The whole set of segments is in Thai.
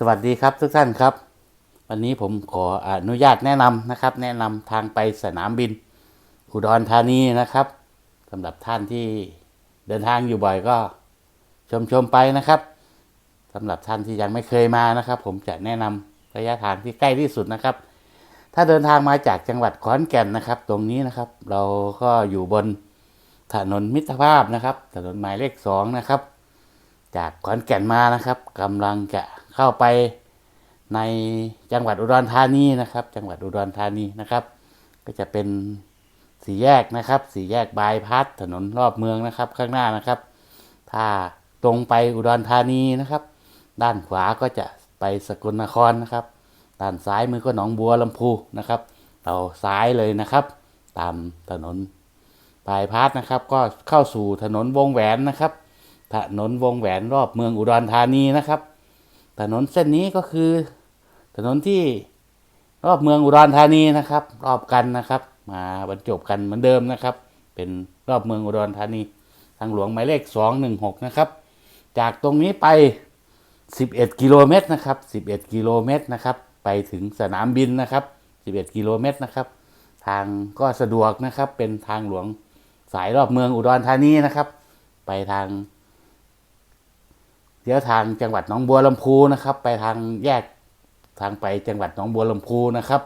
สวัสดีครับทุกท่านครับ วันนี้ผมขออนุญาตแนะนำนะครับ แนะนำทางไปสนามบิน อุดรธานีนะครับสำหรับท่านที่เดินทางอยู่บ่อยก็ชมชมไปนะครับสำหรับท่านที่ยังไม่เคยมานะครับ ผมจะแนะนำระยะทางที่ใกล้ที่สุดนะครับ ถ้าเดินทางมาจากจังหวัดขอนแก่นนะครับ ตรงนี้นะครับ เราก็อยู่บนถนนมิตรภาพนะครับ ถนนหมายเลขสองนะครับ จากขอนแก่นมานะครับกำลังจะ เข้าไปในจังหวัดอุดรธานีนะครับ จังหวัดอุดรธานีนะครับ ก็จะเป็นสี่แยกนะครับสี่แยกบายพาสถนนรอบเมืองนะครับ ข้างหน้านะครับ ถ้าตรงไปอุดรธานีนะครับ ด้านขวาก็จะไปสกลนครนะครับ ด้านซ้ายมือก็หนองบัวลำพูนะครับเราซ้ายเลยนะครับ ตามถนนบายพาสนะครับ ก็เข้าสู่ถนนวงแหวนนะครับ ถนนวงแหวนรอบเมืองอุดรธานีนะครับ ถนนเส้นนี้ก็คือ ถนนที่รอบเมืองอุดรธานีนะครับ รอบกันนะครับ มาบรรจบกันเหมือนเดิมนะครับ เป็นรอบเมืองอุดรธานี ทางหลวงหมายเลขสองหนึ่งหกนะครับ จากตรงนี้ไป 11 กิโลเมตรนะครับ 11 กิโลเมตรนะครับ ไปถึงสนามบินนะครับ 11 กิโลเมตรนะครับ ทางก็สะดวกนะครับ เป็นทางหลวงสายรอบเมืองอุดรธานีนะครับ ไปทาง เดี๋ยวทางจังหวัดหนองบัวลำพูนะครับ ไปทางแยกทางไปจังหวัดหนองบัวลำพูนะครับ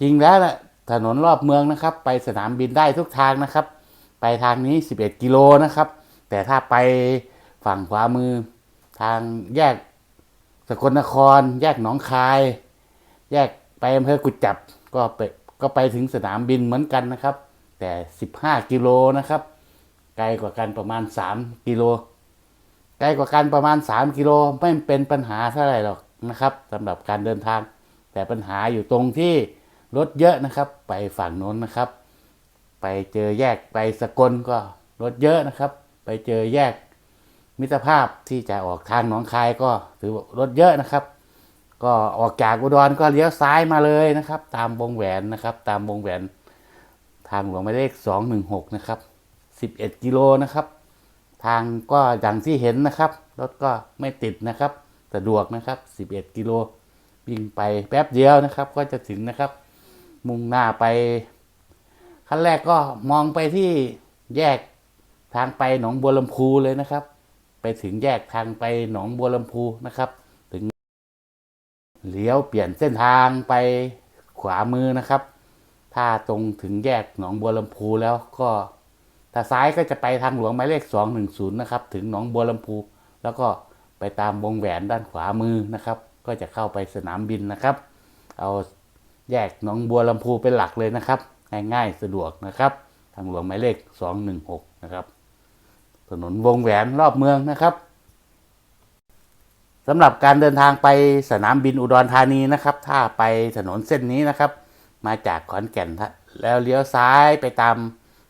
จริงแล้วนะถนนรอบเมืองนะครับ ไปสนามบินได้ทุกทางนะครับ ไปทางนี้ 11 กิโลนะครับ แต่ถ้าไปฝั่งขวามือ ทางแยกสกลนคร แยกหนองคาย แยกไปอำเภอกุจจับก็ไปก็ไปถึงสนามบินเหมือนกันนะครับ แต่ 15 กิโลนะครับ ไกลกว่ากันประมาณ 3 กิโล ไกลกว่ากันประมาณ 3 กิโลไม่เป็นปัญหาเท่าไหร่หรอกนะครับสำหรับการเดินทาง แต่ปัญหาอยู่ตรงที่รถเยอะนะครับ ไปฝั่งโน้นนะครับ ไปเจอแยกไปสกลก็รถเยอะนะครับ ไปเจอแยกมิตรภาพที่จะออกทางหนองคายก็ถือว่ารถเยอะนะครับ ก็ออกจากอุดรก็เลี้ยวซ้ายมาเลยนะครับ ตามวงแหวนนะครับ ตามวงแหวน ทางหลวงหมายเลขสองหนึ่งหกนะครับสิบเอ็ดกิโลนะครับ ทางก็อย่างที่เห็นนะครับ รถก็ไม่ติดนะครับ สะดวกนะครับ 11 กิโลวิ่งไปแป๊บเดียวนะครับ ก็จะถึงนะครับ มุ่งหน้าไปขั้นแรกก็มองไปที่แยกทางไปหนองบัวลำพูเลยนะครับ ไปถึงแยกทางไปหนองบัวลำพูนะครับ ถึงเลี้ยวเปลี่ยนเส้นทางไปขวามือนะครับ ถ้าตรงถึงแยกหนองบัวลำพูแล้วก็ ถ้าซ้ายก็จะไปทางหลวงหมายเลข 210 นะครับ ถึงหนองบัวลำพู แล้วก็ไปตามวงแหวนด้านขวามือนะครับ ก็จะเข้าไปสนามบินนะครับ เอาแยกหนองบัวลำพูเป็นหลักเลยนะครับ ง่ายๆสะดวกนะครับ ทางหลวงหมายเลข 216 นะครับ ถนนวงแหวนรอบเมืองนะครับสำหรับการเดินทางไปสนามบินอุดรธานีนะครับ ถ้าไปถนนเส้นนี้นะครับ มาจากขอนแก่นแล้วเลี้ยวซ้ายไปตาม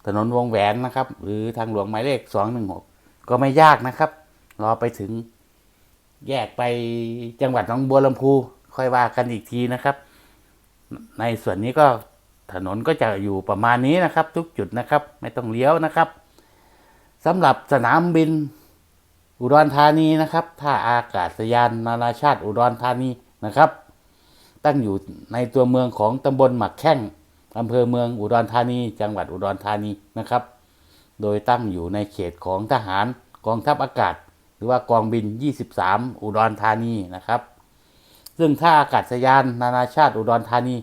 ถนนวงแหวนนะครับ หรือทางหลวงหมายเลขสองหนึ่งหกก็ไม่ยากนะครับ รอไปถึงแยกไปจังหวัดหนองบัวลำพู ค่อยว่ากันอีกทีนะครับ ในส่วนนี้ก็ถนนก็จะอยู่ประมาณนี้นะครับ ทุกจุดนะครับ ไม่ต้องเลี้ยวนะครับสำหรับสนามบินอุดรธานีนะครับท่าอากาศยานนานาชาติอุดรธานีนะครับ ตั้งอยู่ในตัวเมืองของตำบลหมักแข้ง อำเภอเมืองอุดรธานี จังหวัดอุดรธานีนะครับ โดยตั้งอยู่ในเขตของทหารกองทัพอากาศ หรือว่ากองบิน 23 อุดรธานีนะครับ ซึ่งท่าอากาศยานนานาชาติอุดรธานี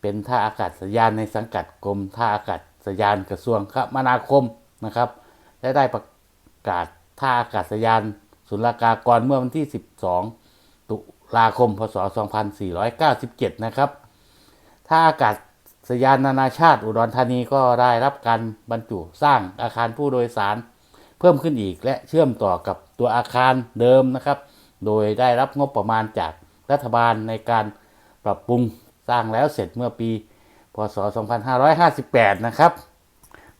เป็นท่าอากาศยานในสังกัดกรมท่าอากาศยานกระทรวงคมนาคมนะครับและได้ประกาศท่าอากาศยานศุลกากรเมื่อวันที่ 12 ตุลาคม พศ 2497 นะครับ ท่าอากาศ สยานนานาชาติอุดรธานีก็ได้รับการบรรจุสร้างอาคารผู้โดยสาร เพิ่มขึ้นอีกและเชื่อมต่อกับตัวอาคารเดิมนะครับ โดยได้รับงบประมาณจากรัฐบาลในการปรับปรุงสร้างแล้วเสร็จเมื่อปี พศ 2558 นะครับ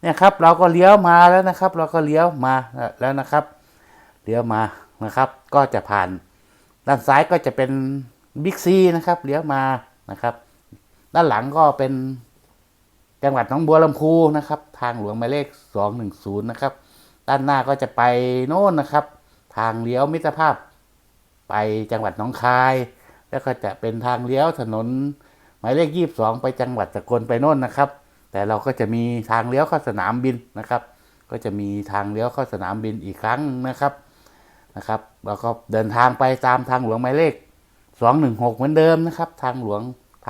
เนี่ยครับเราก็เลี้ยวมาแล้วนะครับ เราก็เลี้ยวมาแล้วนะครับ เลี้ยวมานะครับ ก็จะผ่านด้านซ้ายก็จะเป็นบิ๊กซีนะครับ เลี้ยวมานะครับ ด้านหลังก็เป็นจังหวัดหนองบัวลำพูนะครับ ทางหลวงหมายเลข 210 นะครับ ด้านหน้าก็จะไปโน่นนะครับ ทางเลี้ยวมิตรภาพ ไปจังหวัดหนองคาย แล้วก็จะเป็นทางเลี้ยวถนน หมายเลขยี่สิบสองไปจังหวัดสกลไปโน่นนะครับ แต่เราก็จะมีทางเลี้ยวเข้าสนามบินนะครับ ก็จะมีทางเลี้ยวเข้าสนามบินอีกครั้งนะครับนะครับแล้วก็เดินทางไปตามทางหลวงหมายเลขสองหนึ่งหกเหมือนเดิมนะครับ ทางหลวง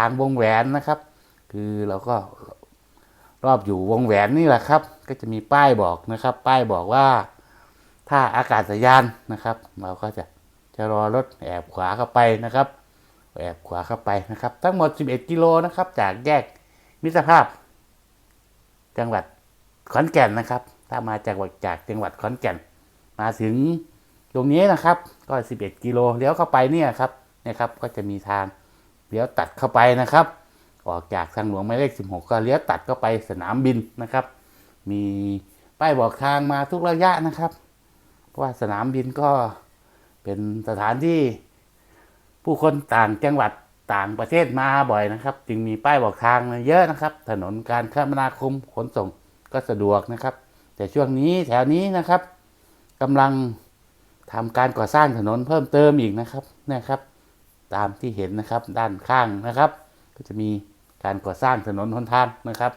ทางวงแหวนนะครับ คือเราก็รอบอยู่วงแหวนนี่แหละครับ ก็จะมีป้ายบอกนะครับ ป้ายบอกว่าถ้าอากาศยานนะครับ เราก็จะจะรอรถแอบขวาเข้าไปนะครับ แอบขวาเข้าไปนะครับ ทั้งหมด 11 กิโลนะครับ จากแยกมิตรภาพ จังหวัดขอนแก่นนะครับ ถ้ามาจากจากจังหวัดขอนแก่น มาถึงตรงนี้นะครับ ก็ 11 กิโลเลี้ยวเข้าไปเนี่ยครับเนี่ยครับก็จะมีทาง เลี้ยวตัดเข้าไปนะครับ ออกจากทางหลวงหมายเลข 16 ก็เลี้ยวตัดเข้าไปสนามบินนะครับ มีป้ายบอกทางมาทุกระยะนะครับ เพราะว่าสนามบินก็เป็นสถานที่ผู้คนต่างจังหวัดต่างประเทศมาบ่อยนะครับ จึงมีป้ายบอกทางเยอะนะครับ ถนนการคมนาคมขนส่งก็สะดวกนะครับ แต่ช่วงนี้แถวนี้นะครับกำลังทำการก่อสร้างถนนเพิ่มเติมอีกนะครับนะครับ ตามที่เห็นนะครับด้านข้างนะครับ ก็จะมีการก่อสร้างถนนหนทางนะครับ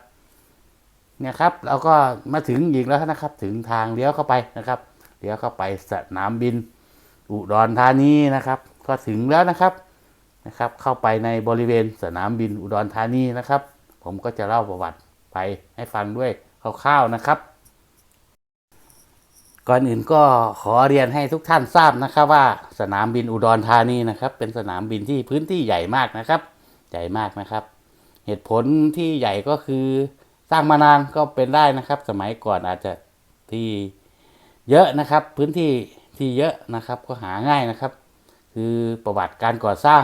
เนี่ยครับเราก็มาถึงอีกแล้วนะครับ ถึงทางเลี้ยวเข้าไปนะครับเลี้ยวเข้าไปสนามบิน อุดรธานีนะครับ ก็ถึงแล้วนะครับนะครับ เข้าไปในบริเวณสนามบินอุดรธานีนะครับ ผมก็จะเล่าประวัติไปให้ฟังด้วยคร่าวๆนะครับ ก่อนอื่นก็ขอเรียนให้ทุกท่านทราบนะครับว่าสนามบินอุดรธานีนะครับ เป็นสนามบินที่พื้นที่ใหญ่มากนะครับ ใหญ่มากนะครับ เหตุผลที่ใหญ่ก็คือสร้างมานานก็เป็นได้นะครับ สมัยก่อนอาจจะที่เยอะนะครับ พื้นที่ที่เยอะนะครับก็หาง่ายนะครับ คือประวัติการก่อสร้าง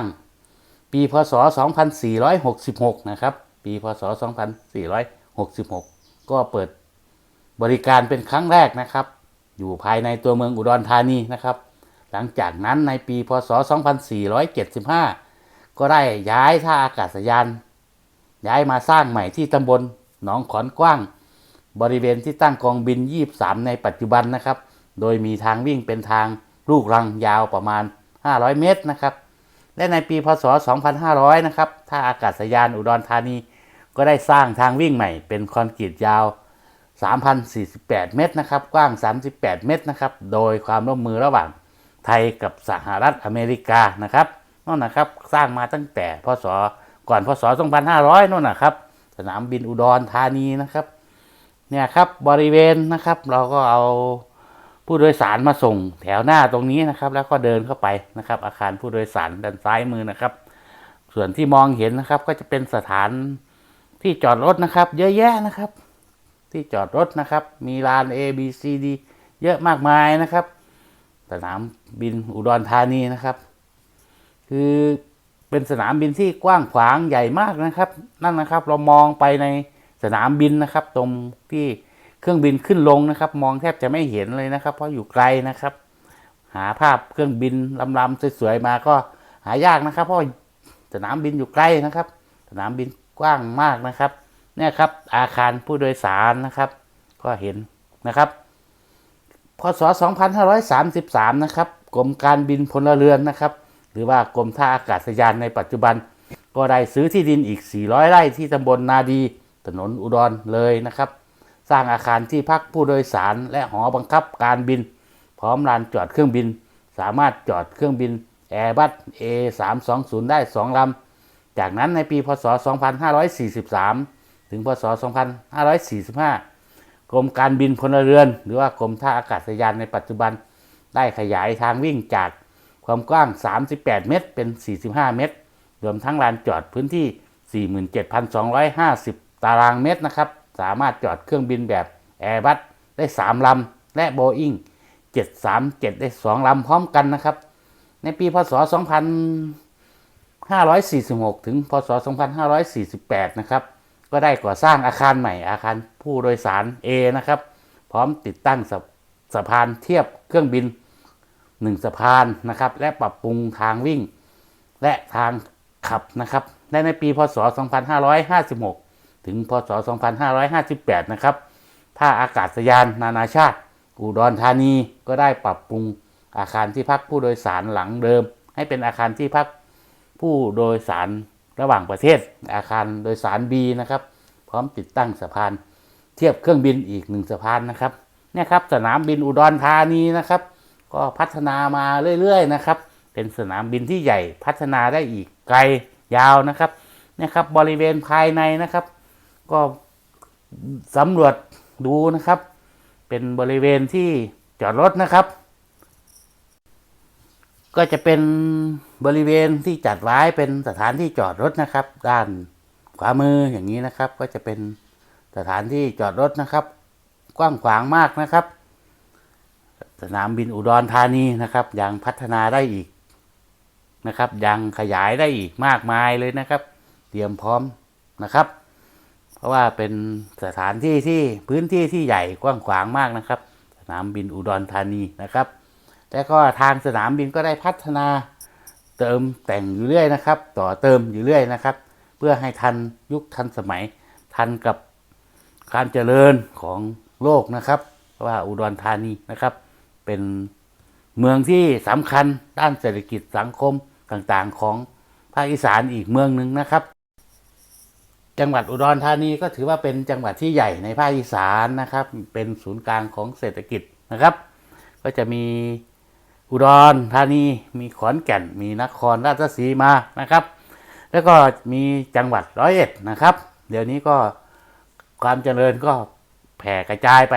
ปีพศ 2466 นะครับ ปีพศ 2466 ก็เปิดบริการเป็นครั้งแรกนะครับ อยู่ภายในตัวเมืองอุดรธานีนะครับ หลังจากนั้นในปีพศ 2475 ก็ได้ย้ายท่าอากาศยาน ย้ายมาสร้างใหม่ที่ตำบลหนองขอนกว้าง บริเวณที่ตั้งกองบิน 23 ในปัจจุบันนะครับ โดยมีทางวิ่งเป็นทางลูกรังยาวประมาณ 500 เมตรนะครับ และในปีพศ 2500 นะครับท่าอากาศยานอุดรธานี ก็ได้สร้างทางวิ่งใหม่เป็นคอนกรีตยาว 3,048 เมตรนะครับ กว้าง 38 เมตรนะครับ โดยความร่วมมือระหว่างไทยกับสหรัฐอเมริกานะครับนั่นนะครับ สร้างมาตั้งแต่พศก่อนพศ 2500นั่นนะครับ สนามบินอุดรธานีนะครับ เนี่ยครับบริเวณนะครับ เราก็เอาผู้โดยสารมาส่งแถวหน้าตรงนี้นะครับ แล้วก็เดินเข้าไปนะครับ อาคารผู้โดยสารด้านซ้ายมือนะครับ ส่วนที่มองเห็นนะครับ ก็จะเป็นสถานที่จอดรถนะครับ เยอะแยะนะครับ ที่จอดรถนะครับ มีลาน A B C D เยอะมากมายนะครับ สนามบินอุดรธานีนะครับ คือเป็นสนามบินที่กว้างขวางใหญ่มากนะครับ นั่นนะครับเรามองไปในสนามบินนะครับ ตรงที่เครื่องบินขึ้นลงนะครับ มองแทบจะไม่เห็นเลยนะครับ เพราะอยู่ไกลนะครับ หาภาพเครื่องบินลำๆสวยๆมาก็หายากนะครับ เพราะสนามบินอยู่ใกล้นะครับ สนามบินกว้างมากนะครับ เนี่ยครับอาคารผู้โดยสารนะครับ ก็เห็นนะครับพศ 2533 นะครับกรมการบินพลเรือนนะครับ หรือว่ากรมท่าอากาศยานในปัจจุบัน ก็ได้ซื้อที่ดินอีก 400 ไร่ที่ตำบลนาดี ถนนอุดรเลยนะครับ สร้างอาคารที่พักผู้โดยสาร และหอบังคับการบิน พร้อมลานจอดเครื่องบิน สามารถจอดเครื่องบิน Airbus A320 ได้ 2 ลำ จากนั้นในปีพศ 2543 ถึงพศ 2545 กรมการบินพลเรือน หรือว่ากรมท่าอากาศยานในปัจจุบันได้ขยายทางวิ่งจากความกว้าง 38 เมตร เป็น 45 เมตร รวมทั้งลานจอดพื้นที่ 47,250 ตารางเมตรนะครับ สามารถจอดเครื่องบินแบบ Airbus ได้ 3 ลำ และ Boeing 737 ได้ 2 ลำพร้อมกันนะครับ ในปี พศ 2546 ถึง พศ 2548 นะครับ ก็ได้ก่อสร้างอาคารใหม่อาคารผู้โดยสาร A นะครับ พร้อมติดตั้งสะสะพานเทียบเครื่องบิน 1 สะพานนะครับ และปรับปรุงทางวิ่ง และทางขับนะครับและในปีพศ 2556 ถึงพศ 2558 นะครับท่าอากาศยานนานาชาติ อุดรธานีก็ได้ปรับปรุงอาคารที่พักผู้โดยสารหลังเดิม ให้เป็นอาคารที่พักผู้โดยสาร ระหว่างประเทศอาคารโดยสาร B นะครับ พร้อมติดตั้งสะพาน เทียบเครื่องบินอีกหนึ่งสะพานนะครับเนี่ยครับสนามบินอุดรธานีนะครับ ก็พัฒนามาเรื่อยๆนะครับ เป็นสนามบินที่ใหญ่พัฒนาได้อีกไกลยาวนะครับเนี่ยครับบริเวณภายในนะครับ ก็สำรวจดูนะครับ เป็นบริเวณที่จอดรถนะครับ ก็จะเป็นบริเวณที่จัดไว้เป็นสถานที่จอดรถนะครับ ด้านขวามืออย่างนี้นะครับ ก็จะเป็นสถานที่จอดรถนะครับ กว้างขวางมากนะครับ สนามบินอุดรธานีนะครับ ยังพัฒนาได้อีกนะครับ ยังขยายได้อีกมากมายเลยนะครับ เตรียมพร้อมนะครับ เพราะว่าเป็นสถานที่ที่พื้นที่ที่ใหญ่กว้างขวางมากนะครับ สนามบินอุดรธานีนะครับ แล้วก็ทางสนามบินก็ได้พัฒนาเติมแต่งอยู่เรื่อยนะครับ ต่อเติมอยู่เรื่อยนะครับ เพื่อให้ทันยุคทันสมัย ทันกับการเจริญของโลกนะครับ ว่าอุดรธานีนะครับ เป็นเมืองที่สำคัญด้านเศรษฐกิจสังคมต่างๆของภาคอีสานอีกเมืองหนึ่งนะครับ จังหวัดอุดรธานีก็ถือว่าเป็นจังหวัดที่ใหญ่ในภาคอีสานนะครับ เป็นศูนย์กลางของเศรษฐกิจนะครับ ก็จะมี อุดรธานีมีขอนแก่น มีนครราชสีมานะครับ แล้วก็มีจังหวัดร้อยเอ็ดนะครับ เดี๋ยวนี้ก็ความเจริญก็แผ่กระจายไป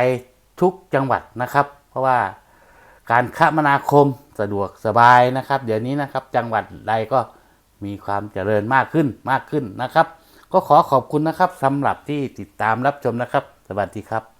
ทุกจังหวัดนะครับ เพราะว่าการคมนาคมสะดวกสบายนะครับ เดี๋ยวนี้นะครับจังหวัดใดก็มีความเจริญมากขึ้นมากขึ้นนะครับ ก็ขอขอบคุณนะครับสำหรับที่ติดตามรับชมนะครับ สวัสดีครับ